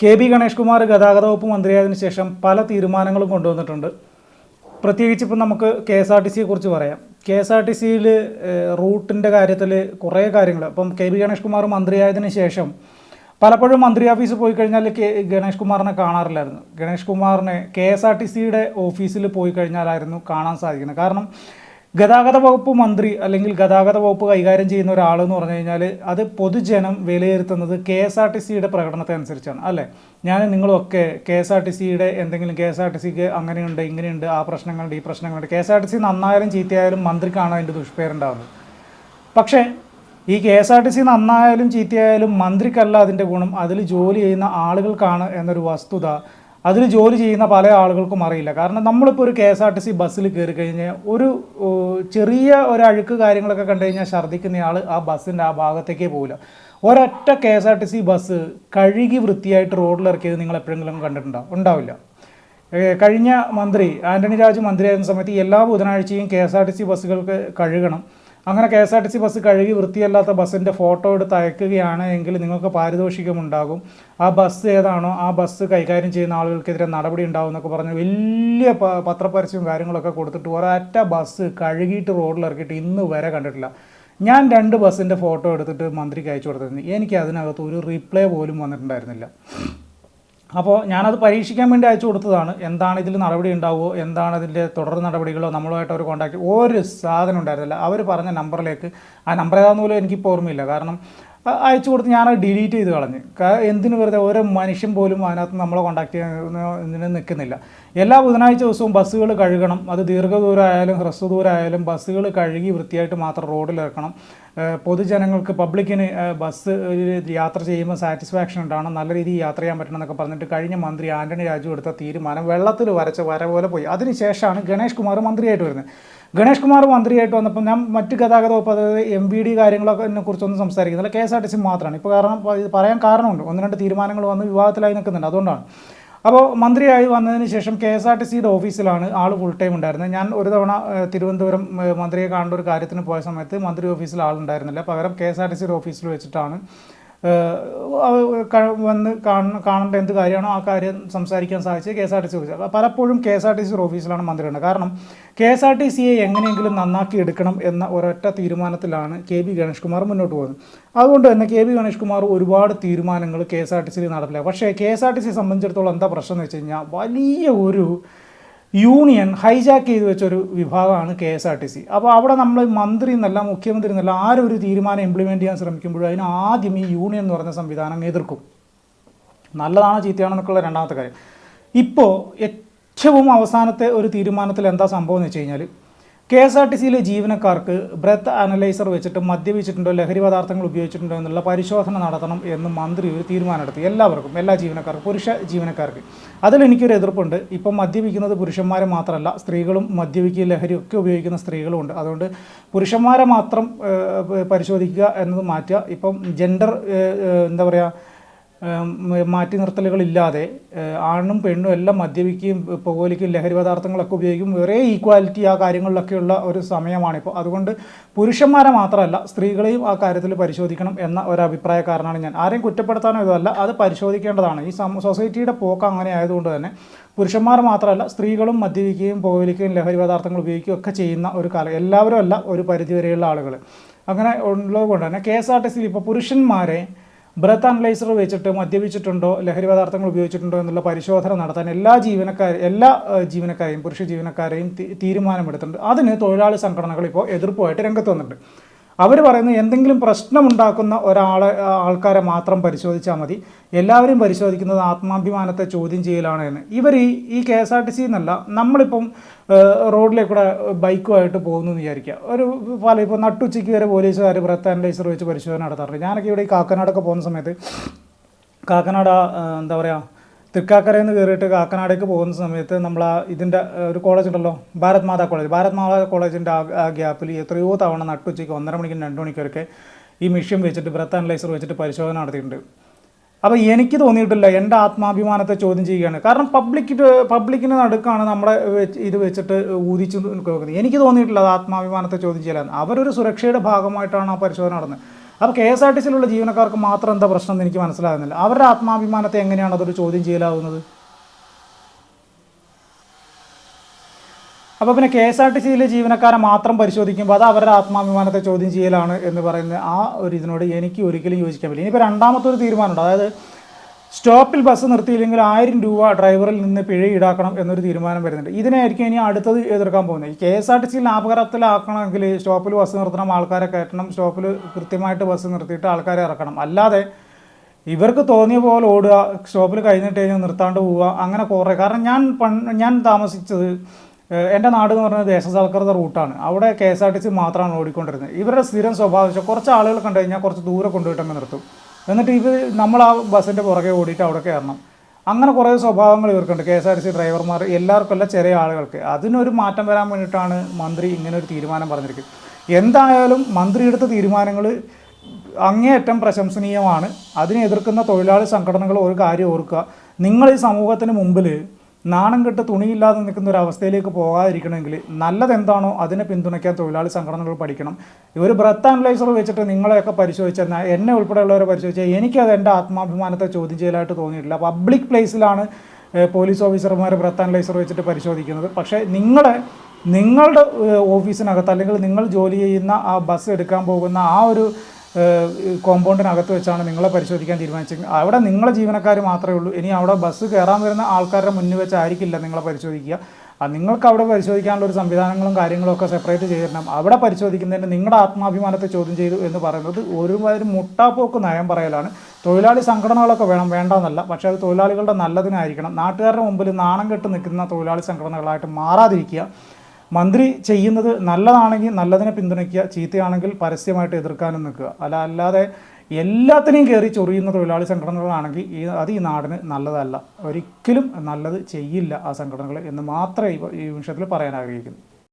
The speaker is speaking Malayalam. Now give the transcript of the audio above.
കെ ബി ഗണേഷ് കുമാർ ഗതാഗത വകുപ്പ് മന്ത്രിയായതിനു ശേഷം പല തീരുമാനങ്ങളും കൊണ്ടുവന്നിട്ടുണ്ട്. പ്രത്യേകിച്ച് ഇപ്പം നമുക്ക് കെ എസ് ആർ ടി സിയെ കുറിച്ച് പറയാം. കെ എസ് ആർ ടി സിയിൽ റൂട്ടിന്റെ കാര്യത്തിൽ കുറേ കാര്യങ്ങൾ. അപ്പം കെ ബി ഗണേഷ് കുമാർ മന്ത്രിയായതിനു ശേഷം പലപ്പോഴും മന്ത്രി ഓഫീസ് പോയി കഴിഞ്ഞാൽ കെ ഗണേഷ് കുമാറിനെ കാണാറില്ലായിരുന്നു. ഗണേഷ് കുമാറിനെ കെ എസ് ആർ ടി സിയുടെ ഓഫീസിൽ പോയി കഴിഞ്ഞാലായിരുന്നു കാണാൻ സാധിക്കുന്നത്. കാരണം ഗതാഗത വകുപ്പ് മന്ത്രി അല്ലെങ്കിൽ ഗതാഗത വകുപ്പ് കൈകാര്യം ചെയ്യുന്ന ഒരാൾ എന്ന് പറഞ്ഞു കഴിഞ്ഞാൽ അത് പൊതുജനം വിലയിരുത്തുന്നത് കെ എസ് ആർ ടി സിയുടെ പ്രകടനത്തെ അനുസരിച്ചാണ് അല്ലേ ഞാൻ നിങ്ങളൊക്കെ കെ എസ് ആർ ടി സിയുടെ എന്തെങ്കിലും കെ എസ് ആർ ടി സിക്ക് അങ്ങനെയുണ്ട് ഇങ്ങനെയുണ്ട് ആ പ്രശ്നങ്ങളുണ്ട് ഈ പ്രശ്നങ്ങളുണ്ട്. K S R T C നന്നായാലും ചീത്തയായാലും മന്ത്രിക്കാണ് അതിന്റെ ദുഷ്പേരുണ്ടാവുന്നത്. പക്ഷേ ഈ K S R T C നന്നായാലും ചീത്തയായാലും മന്ത്രിക്കല്ല അതിന്റെ ഗുണം. അതിൽ ജോലി ചെയ്യുന്ന ആളുകൾക്കാണ് എന്നൊരു വസ്തുത അതിൽ ജോലി ചെയ്യുന്ന പല ആളുകൾക്കും അറിയില്ല. കാരണം നമ്മളിപ്പോൾ ഒരു K S R T C ബസ്സിൽ കയറി കഴിഞ്ഞാൽ ഒരു ചെറിയ ഒരു അഴുക്ക് കാര്യങ്ങളൊക്കെ കണ്ടു കഴിഞ്ഞാൽ ഛർദ്ദിക്കുന്നയാൾ ആ ബസ്സിന്റെ ആ ഭാഗത്തേക്കേ പോകില്ല ഒരൊറ്റ K S R T C bus കഴുകി വൃത്തിയായിട്ട് റോഡിലിറക്കിയത് നിങ്ങൾ എപ്പോഴെങ്കിലും കണ്ടിട്ടുണ്ടോ? ഉണ്ടാവില്ല. കഴിഞ്ഞ മന്ത്രി ആന്റണി രാജു മന്ത്രിയായിരുന്ന സമയത്ത് എല്ലാ ബുധനാഴ്ചയും K S R T C ബസ്സുകൾക്ക് കഴുകണം. അങ്ങനെ K S R T C bus കഴുകി വൃത്തിയല്ലാത്ത ബസ്സിന്റെ ഫോട്ടോ എടുത്ത് അയക്കുകയാണ് എങ്കിൽ നിങ്ങൾക്ക് പാരിതോഷികമുണ്ടാകും. ആ ബസ് ഏതാണോ ആ ബസ് കൈകാര്യം ചെയ്യുന്ന ആളുകൾക്കെതിരെ നടപടി ഉണ്ടാവും എന്നൊക്കെ പറഞ്ഞ് വലിയ പത്രപരസ്യവും കാര്യങ്ങളൊക്കെ കൊടുത്തിട്ട് ഒരൊറ്റ ബസ് കഴുകിയിട്ട് റോഡിൽ ഇറക്കിയിട്ട് ഇന്ന് വരെ കണ്ടിട്ടില്ല. ഞാൻ രണ്ട് ബസ്സിന്റെ ഫോട്ടോ എടുത്തിട്ട് മന്ത്രിക്ക് അയച്ചു കൊടുത്തിരുന്നു. എനിക്ക് അതിനകത്ത് ഒരു റിപ്ലൈ പോലും വന്നിട്ടുണ്ടായിരുന്നില്ല. അപ്പോൾ ഞാനത് പരീക്ഷിക്കാൻ വേണ്ടി അയച്ചു കൊടുത്തതാണ്. എന്താണ് ഇതിൽ നടപടി ഉണ്ടാവുമോ എന്താണ് ഇതിന്റെ തുടർ നടപടികളോ? നമ്മളുമായിട്ട് അവർ കോൺടാക്ട് ഒരു സാധനം ഉണ്ടായിരുന്നില്ല. അവർ പറഞ്ഞ നമ്പറിലേക്ക് ആ നമ്പർ ഏതാണെന്ന് പോലും എനിക്കിപ്പോൾ ഓർമ്മയില്ല. കാരണം അയച്ചു കൊടുത്ത് ഞാനത് ഡിലീറ്റ് ചെയ്ത് കളഞ്ഞു. എന്തിന് വെറുതെ ഓരോ മനുഷ്യൻ പോലും അതിനകത്ത് നമ്മളെ കോൺടാക്ട് ചെയ്യാൻ നിൽക്കുന്നില്ല. എല്ലാ ബുധനാഴ്ച ദിവസവും ബസ്സുകൾ കഴുകണം. അത് ദീർഘദൂരം ആയാലും ഹ്രസ്വദൂരം ആയാലും ബസ്സുകൾ കഴുകി വൃത്തിയായിട്ട് മാത്രം ഏഹ് പൊതുജനങ്ങൾക്ക് പബ്ലിക്കിന് ബസ് യാത്ര ചെയ്യുമ്പോൾ സാറ്റിസ്ഫാക്ഷൻ ഉണ്ടാവണം നല്ല രീതിയിൽ യാത്ര ചെയ്യാൻ പറ്റണം എന്നൊക്കെ പറഞ്ഞിട്ട് കഴിഞ്ഞ മന്ത്രി ആന്റണി രാജു എടുത്ത തീരുമാനം വെള്ളത്തിൽ വരച്ച വര പോലെ പോയി. അതിനുശേഷമാണ് ഗണേഷ് കുമാർ മന്ത്രിയായിട്ട് വരുന്നത്. ഗണേഷ് കുമാർ മന്ത്രിയായിട്ട് വന്നപ്പോൾ ഞാൻ മറ്റ് ഗതാഗത വകുപ്പ് അതായത് എം ബി ഡി കാര്യങ്ങളൊക്കെ കുറിച്ചൊന്നും സംസാരിക്കുന്നില്ല. K S R T C മാത്രമാണ്. ഇപ്പോൾ കാരണം പറയാൻ കാരണമുണ്ട്. ഒന്ന് രണ്ട് തീരുമാനങ്ങൾ വന്ന് വിവാദത്തിലായി നിൽക്കുന്നുണ്ട്. അതുകൊണ്ടാണ്. അപ്പോൾ മന്ത്രിയായി വന്നതിന് ശേഷം കെ എസ് ആർ ടി സിയുടെ ഓഫീസിലാണ് ആൾ ഫുൾ ടൈം ഉണ്ടായിരുന്നത്. ഞാൻ ഒരു തവണ തിരുവനന്തപുരം മന്ത്രിയെ കാണേണ്ട ഒരു കാര്യത്തിന് പോയ സമയത്ത് മന്ത്രി ഓഫീസിൽ ആളുണ്ടായിരുന്നില്ല. പകരം കെ എസ് ആർ ടി സിയുടെ ഓഫീസിൽ വെച്ചിട്ടാണ് വന്ന് കാണ- കാണേണ്ട എന്ത് കാര്യമാണോ ആ കാര്യം സംസാരിക്കാൻ സാധിച്ചത് K S R T C ഓഫീസിൽ പലപ്പോഴും K S R T C ഓഫീസിലാണ് മന്ത്രി ഉണ്ട് കാരണം കെ എസ് ആർ ടി സിയെ എങ്ങനെയെങ്കിലും നന്നാക്കി എടുക്കണം എന്ന ഒരൊറ്റ തീരുമാനത്തിലാണ് കെ ബി ഗണേഷ് കുമാർ മുന്നോട്ട് പോകുന്നത്. അതുകൊണ്ട് തന്നെ കെ ബി ഗണേഷ് കുമാർ ഒരുപാട് തീരുമാനങ്ങൾ കെ എസ് ആർ ടി സിയിൽ നടപ്പിലാക്കുക പക്ഷേ കെ എസ് ആർ ടി സിയെ സംബന്ധിച്ചിടത്തോളം എന്താ പ്രശ്നം എന്ന് വെച്ച് കഴിഞ്ഞാൽ വലിയ ഒരു യൂണിയൻ ഹൈജാക്ക് ചെയ്ത് വെച്ചൊരു വിഭാഗമാണ് K S R T C. അപ്പോൾ അവിടെ നമ്മൾ മന്ത്രി എന്നല്ല മുഖ്യമന്ത്രി എന്നല്ല ആരും ഒരു തീരുമാനം ഇംപ്ലിമെന്റ് ചെയ്യാൻ ശ്രമിക്കുമ്പോഴും അതിന് ആദ്യം ഈ യൂണിയൻ എന്ന് പറഞ്ഞ സംവിധാനം എതിർക്കും. നല്ലതാണോ ചീത്തയാണെന്നൊക്കെയുള്ള രണ്ടാമത്തെ കാര്യം. ഇപ്പോൾ ഏറ്റവും അവസാനത്തെ ഒരു തീരുമാനത്തിൽ എന്താ സംഭവം എന്ന് വെച്ച് കഴിഞ്ഞാൽ കെ എസ് ആർ ടി സിയിലെ ജീവനക്കാർക്ക് ബ്രെത്ത് അനലൈസർ വെച്ചിട്ട് മദ്യപിച്ചിട്ടുണ്ടോ ലഹരി പദാർത്ഥങ്ങൾ ഉപയോഗിച്ചിട്ടുണ്ടോ എന്നുള്ള പരിശോധന നടത്തണം എന്ന് മന്ത്രി ഒരു തീരുമാനമെടുത്തു. എല്ലാവർക്കും എല്ലാ ജീവനക്കാർക്കും പുരുഷ ജീവനക്കാർക്ക്. അതിൽ എനിക്കൊരു എതിർപ്പുണ്ട്. ഇപ്പം മദ്യപിക്കുന്നത് പുരുഷന്മാരെ മാത്രമല്ല സ്ത്രീകളും മദ്യപിക്കുക ലഹരി ഒക്കെ ഉപയോഗിക്കുന്ന സ്ത്രീകളും ഉണ്ട്. അതുകൊണ്ട് പുരുഷന്മാരെ മാത്രം പരിശോധിക്കുക എന്നത് മാറ്റുക. ഇപ്പം ജെൻഡർ എന്താ പറയുക മാറ്റി നിർത്തലുകളില്ലാതെ ആണും പെണ്ണും എല്ലാം മദ്യപിക്കുകയും പുകവലിക്കും ലഹരി പദാർത്ഥങ്ങളൊക്കെ ഉപയോഗിക്കും. വേറെ ഈക്വാലിറ്റി ആ കാര്യങ്ങളിലൊക്കെയുള്ള ഒരു സമയമാണിപ്പോൾ. അതുകൊണ്ട് പുരുഷന്മാരെ മാത്രമല്ല സ്ത്രീകളെയും ആ കാര്യത്തിൽ പരിശോധിക്കണം എന്ന ഒരു അഭിപ്രായക്കാരനാണ് ഞാൻ. ആരെയും കുറ്റപ്പെടുത്താനോ ഇതല്ല അത് പരിശോധിക്കേണ്ടതാണ്. ഈ സൊസൈറ്റിയുടെ പോക്ക് അങ്ങനെ ആയതുകൊണ്ട് തന്നെ പുരുഷന്മാർ മാത്രമല്ല സ്ത്രീകളും മദ്യപിക്കുകയും പുകവലിക്കുകയും ലഹരി പദാർത്ഥങ്ങൾ ഉപയോഗിക്കുകയും ഒക്കെ ചെയ്യുന്ന ഒരു കാലം. എല്ലാവരും അല്ല ഒരു പരിധിവരെയുള്ള ആളുകൾ. അങ്ങനെ ഉള്ളതുകൊണ്ട് തന്നെ കെ എസ് ആർ ടി സിയിൽ ഇപ്പോൾ പുരുഷന്മാരെ ബ്രത്ത് അനലൈസർ വെച്ചിട്ട് മദ്യപിച്ചിട്ടുണ്ടോ ലഹരി പദാർത്ഥങ്ങൾ ഉപയോഗിച്ചിട്ടുണ്ടോ എന്നുള്ള പരിശോധന നടത്താൻ എല്ലാ ജീവനക്കാരെയും എല്ലാ ജീവനക്കാരെയും പുരുഷ ജീവനക്കാരെയും തീരുമാനമെടുത്തിട്ടുണ്ട്. അതിന് തൊഴിലാളി സംഘടനകൾ ഇപ്പോൾ എതിർപ്പുമായിട്ട് രംഗത്ത് വന്നിട്ടുണ്ട്. അവർ പറയുന്നത് എന്തെങ്കിലും പ്രശ്നമുണ്ടാക്കുന്ന ഒരാളെ ആൾക്കാരെ മാത്രം പരിശോധിച്ചാൽ മതി. എല്ലാവരും പരിശോധിക്കുന്നത് ആത്മാഭിമാനത്തെ ചോദ്യം ചെയ്യലാണ് എന്ന്. ഇവർ ഈ ഈ K S R T C എന്നല്ല നമ്മളിപ്പം റോഡിലേക്കൂടെ ബൈക്കുമായിട്ട് പോകുന്നു എന്ന് വിചാരിക്കുക. ഒരു പല ഇപ്പോൾ നട്ടുച്ചയ്ക്ക് വരെ പോലീസുകാർ ബ്രത്ത് അനലൈസർ വെച്ച് പരിശോധന നടത്താറുണ്ട്. ഞാനൊക്കെ ഇവിടെ ഈ കാക്കനാടൊക്കെ പോകുന്ന സമയത്ത് കാക്കനാട് എന്താ പറയുക തൃക്കാക്കരയിൽ നിന്ന് കയറിയിട്ട് കാക്കനാടേക്ക് പോകുന്ന സമയത്ത് നമ്മൾ ആ ഇതിന്റെ ഒരു കോളേജ് ഉണ്ടല്ലോ ഭാരത് മാതാ കോളേജ് ഭാരത് മാതാ കോളേജിന്റെ ആ ഗ്യാപ്പിൽ എത്രയോ തവണ നട്ടുച്ചയ്ക്ക് ഒന്നര മണിക്കും രണ്ട് മണിക്കൊക്കെ ഈ മിഷൻ വെച്ചിട്ട് ബ്രത്ത് അനലൈസർ വെച്ചിട്ട് പരിശോധന നടത്തിയിട്ടുണ്ട്. അപ്പോൾ എനിക്ക് തോന്നിയിട്ടില്ല എന്റെ ആത്മാഭിമാനത്തെ ചോദ്യം ചെയ്യുകയാണ്. കാരണം പബ്ലിക്കിന് പബ്ലിക്കിന് നടുക്കാണ് നമ്മളെ ഇത് വെച്ചിട്ട് ഊതിച്ച് നോക്കുന്നത് എനിക്ക് തോന്നിയിട്ടില്ല അത് ആത്മാഭിമാനത്തെ ചോദ്യം ചെയ്യലാണ് അവരൊരു സുരക്ഷയുടെ ഭാഗമായിട്ടാണ് ആ പരിശോധന നടന്നത്. അപ്പോൾ കെ എസ് ആർ ടി സിയിലുള്ള ജീവനക്കാർക്ക് മാത്രം എന്താ പ്രശ്നം എന്ന് എനിക്ക് മനസ്സിലാകുന്നില്ല. അവരുടെ ആത്മാഭിമാനത്തെ എങ്ങനെയാണ് അതൊരു ചോദ്യം ചെയ്യലാവുന്നത്? അപ്പോൾ പിന്നെ കെ എസ് ആർ ടി സിയിലെ ജീവനക്കാരെ മാത്രം പരിശോധിക്കുമ്പോൾ അത് അവരുടെ ആത്മാഭിമാനത്തെ ചോദ്യം ചെയ്യലാണ് എന്ന് പറയുന്ന ആ ഒരു ഇതിനോട് എനിക്ക് ഒരിക്കലും യോജിക്കാൻ പറ്റില്ല. ഇനിയിപ്പോൾ രണ്ടാമത്തെ ഒരു തീരുമാനമുണ്ട്. അതായത് സ്റ്റോപ്പിൽ ബസ് നിർത്തിയില്ലെങ്കിൽ ആയിരം രൂപ ഡ്രൈവറിൽ നിന്ന് പിഴ ഈടാക്കണം എന്നൊരു തീരുമാനം വരുന്നുണ്ട്. ഇതിനായിരിക്കും ഇനി അടുത്തത് എതിർക്കാൻ പോകുന്നത്. K S R T C ലാഭകരത്തിലാക്കണമെങ്കിൽ സ്റ്റോപ്പിൽ ബസ് നിർത്തണം ആൾക്കാരെ കയറ്റണം സ്റ്റോപ്പിൽ കൃത്യമായിട്ട് ബസ് നിർത്തിയിട്ട് ആൾക്കാരെ ഇറക്കണം. അല്ലാതെ ഇവർക്ക് തോന്നിയ പോലെ ഓടുക സ്റ്റോപ്പിൽ കഴിഞ്ഞിട്ട് കഴിഞ്ഞാൽ നിർത്താണ്ട് പോവുക അങ്ങനെ കുറേ. കാരണം ഞാൻ ഞാൻ താമസിച്ചത് എന്റെ നാട് എന്ന് പറഞ്ഞാൽ ദേശസാൽകൃത റൂട്ടാണ്. അവിടെ K S R T C മാത്രമാണ് ഓടിക്കൊണ്ടിരുന്നത്. ഇവരുടെ സ്ഥിരം സ്വഭാവം കുറച്ച് ആളുകൾ കണ്ടു കഴിഞ്ഞാൽ കുറച്ച് ദൂരെ കൊണ്ടുപോയിട്ടങ്ങ് നിർത്തും. എന്നിട്ട് ഇവർ നമ്മൾ ആ ബസ്സിന്റെ പുറകെ ഓടിയിട്ട് അവിടെ കയറണം അങ്ങനെ കുറേ സ്വഭാവങ്ങൾ ഇവർക്കുണ്ട്. കെ എസ് ആർ സി ഡ്രൈവർമാർ എല്ലാവർക്കല്ല ചെറിയ ആളുകൾക്ക്. അതിനൊരു മാറ്റം വരാൻ വേണ്ടിയിട്ടാണ് മന്ത്രി ഇങ്ങനെ ഒരു തീരുമാനം പറഞ്ഞിരിക്കുന്നത്. എന്തായാലും മന്ത്രി എടുത്ത തീരുമാനങ്ങൾ അങ്ങേയറ്റം പ്രശംസനീയമാണ്. അതിനെ എതിർക്കുന്ന തൊഴിലാളി സംഘടനകൾ ഒരു കാര്യം ഓർക്കുക. നിങ്ങൾ ഈ സമൂഹത്തിന് മുമ്പിൽ നാണം കെട്ട് തുണിയില്ലാതെ നിൽക്കുന്ന ഒരു അവസ്ഥയിലേക്ക് പോകാതിരിക്കണമെങ്കിൽ നല്ലതെന്താണോ അതിനെ പിന്തുണയ്ക്കാൻ തൊഴിലാളി സംഘടനകൾ പഠിക്കണം. ഒരു ബ്രത്ത് അനലൈസർ വെച്ചിട്ട് നിങ്ങളെയൊക്കെ പരിശോധിച്ചാൽ എന്നെ ഉൾപ്പെടെയുള്ളവരെ പരിശോധിച്ചാൽ എനിക്കത് എന്റെ ആത്മാഭിമാനത്തെ ചോദ്യം ചെയ്യലായിട്ട് തോന്നിയിട്ടില്ല. പബ്ലിക് പ്ലേസിലാണ് പോലീസ് ഓഫീസർമാർ ബ്രത്ത് അനലൈസർ വെച്ചിട്ട് പരിശോധിക്കുന്നത്. പക്ഷേ നിങ്ങളെ നിങ്ങളുടെ ഓഫീസിനകത്ത് അല്ലെങ്കിൽ നിങ്ങൾ ജോലി ചെയ്യുന്ന ആ ബസ് എടുക്കാൻ പോകുന്ന ആ ഒരു കോമ്പൗണ്ടിനകത്ത് വെച്ചാണ് നിങ്ങളെ പരിശോധിക്കാൻ തീരുമാനിച്ചത്. അവിടെ നിങ്ങളെ ജീവനക്കാർ മാത്രമേ ഉള്ളൂ. ഇനി അവിടെ ബസ് കയറാൻ വരുന്ന ആൾക്കാരുടെ മുന്നിൽ വെച്ചായിരിക്കില്ല നിങ്ങളെ പരിശോധിക്കുക. നിങ്ങൾക്ക് അവിടെ പരിശോധിക്കാനുള്ള ഒരു സംവിധാനങ്ങളും കാര്യങ്ങളും ഒക്കെ സെപ്പറേറ്റ് ചെയ്തിരണം അവിടെ പരിശോധിക്കുന്നതിന് നിങ്ങളുടെ ആത്മാഭിമാനത്തെ ചോദ്യം ചെയ്തു എന്ന് പറയുന്നത് ഒരുമാതിരി മുട്ടാപ്പോക്ക് നയം പറയലാണ്. തൊഴിലാളി സംഘടനകളൊക്കെ വേണം. വേണ്ടെന്നല്ല. പക്ഷേ അത് തൊഴിലാളികളുടെ നല്ലതിനായിരിക്കണം. നാട്ടുകാരുടെ മുമ്പിൽ നാണം കെട്ട് നിൽക്കുന്ന തൊഴിലാളി സംഘടനകളായിട്ട് മാറാതിരിക്കുക. മന്ത്രി ചെയ്യുന്നത് നല്ലതാണെങ്കിൽ നല്ലതിനെ പിന്തുണയ്ക്കുക ചീത്തയാണെങ്കിൽ പരസ്യമായിട്ട് എതിർക്കാനും നിൽക്കുക. അല്ല അല്ലാതെ എല്ലാത്തിനെയും കയറി ചൊറിയുന്ന തൊഴിലാളി സംഘടനകളാണെങ്കിൽ ഈ അത് ഈ നാടിന് നല്ലതല്ല. ഒരിക്കലും നല്ലത് ചെയ്യില്ല ആ സംഘടനകൾ എന്ന് മാത്രമേ ഈ വിഷയത്തിൽ പറയാൻ ആഗ്രഹിക്കുന്നു.